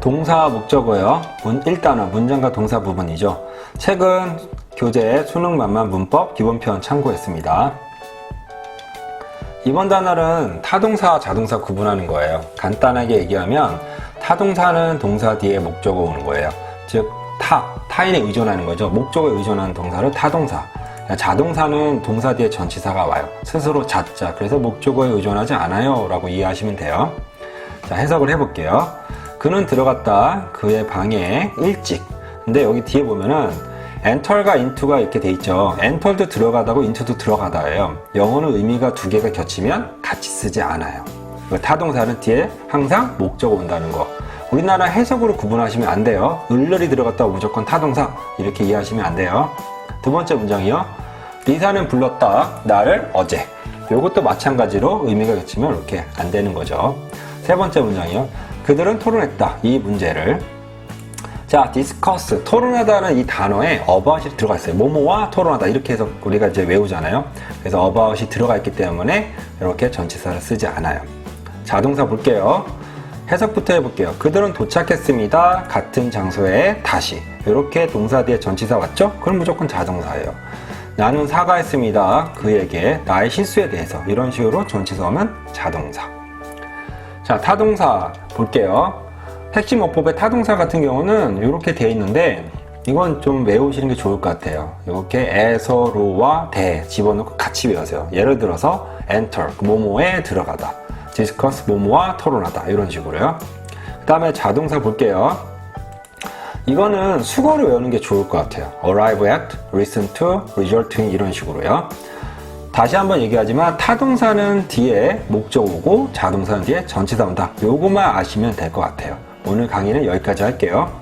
동사 목적어요. 문 1단어 문장과 동사 부분이죠. 최근 교재 수능 만만 문법 기본편 참고했습니다. 이번 단어는 타동사, 자동사 구분하는 거예요. 간단하게 얘기하면 타동사는 동사 뒤에 목적어 오는 거예요. 즉 타, 타인에 의존하는 거죠. 목적어에 의존하는 동사를 타동사. 자동사는 동사 뒤에 전치사가 와요. 스스로 자자. 그래서 목적어에 의존하지 않아요. 라고 이해하시면 돼요. 자, 해석을 해볼게요. 그는 들어갔다. 그의 방에 일찍. 근데 여기 뒤에 보면은 엔터가 인투가 이렇게 돼 있죠. 엔터도 들어가다고 인투도 들어가다예요. 영어는 의미가 두 개가 겹치면 같이 쓰지 않아요. 그 타동사는 뒤에 항상 목적어 온다는 거. 우리나라 해석으로 구분하시면 안 돼요. 을ler이 들어갔다고 무조건 타동사 이렇게 이해하시면 안 돼요. 두 번째 문장이요. 리사는 불렀다. 나를 어제. 이것도 마찬가지로 의미가 겹치면 이렇게 안 되는 거죠. 세 번째 문장이요. 그들은 토론했다. 이 문제를. 자, discuss, 토론하다는 이 단어에 about이 들어가 있어요. 뭐뭐와 토론하다 이렇게 해서 우리가 이제 외우잖아요. 그래서 about이 들어가 있기 때문에 이렇게 전치사를 쓰지 않아요. 자동사 볼게요. 해석부터 해볼게요. 그들은 도착했습니다. 같은 장소에 다시. 이렇게 동사 뒤에 전치사 왔죠? 그럼 무조건 자동사예요. 나는 사과했습니다. 그에게 나의 실수에 대해서. 이런 식으로 전치사 오면 자동사. 자, 타동사 볼게요. 핵심 어법의 타동사 같은 경우는 이렇게 되어 있는데 이건 좀 외우시는 게 좋을 것 같아요. 이렇게 에서, 로와 대 집어넣고 같이 외우세요. 예를 들어서 enter, 뭐뭐에 들어가다. discuss, 뭐뭐와 토론하다. 이런 식으로요. 그 다음에 자동사 볼게요. 이거는 수거를 외우는 게 좋을 것 같아요. arrive at, listen to, result to 이런 식으로요. 다시 한번 얘기하지만 타동사는 뒤에 목적 오고 자동사는 뒤에 전치사 온다. 요것만 아시면 될 것 같아요. 오늘 강의는 여기까지 할게요.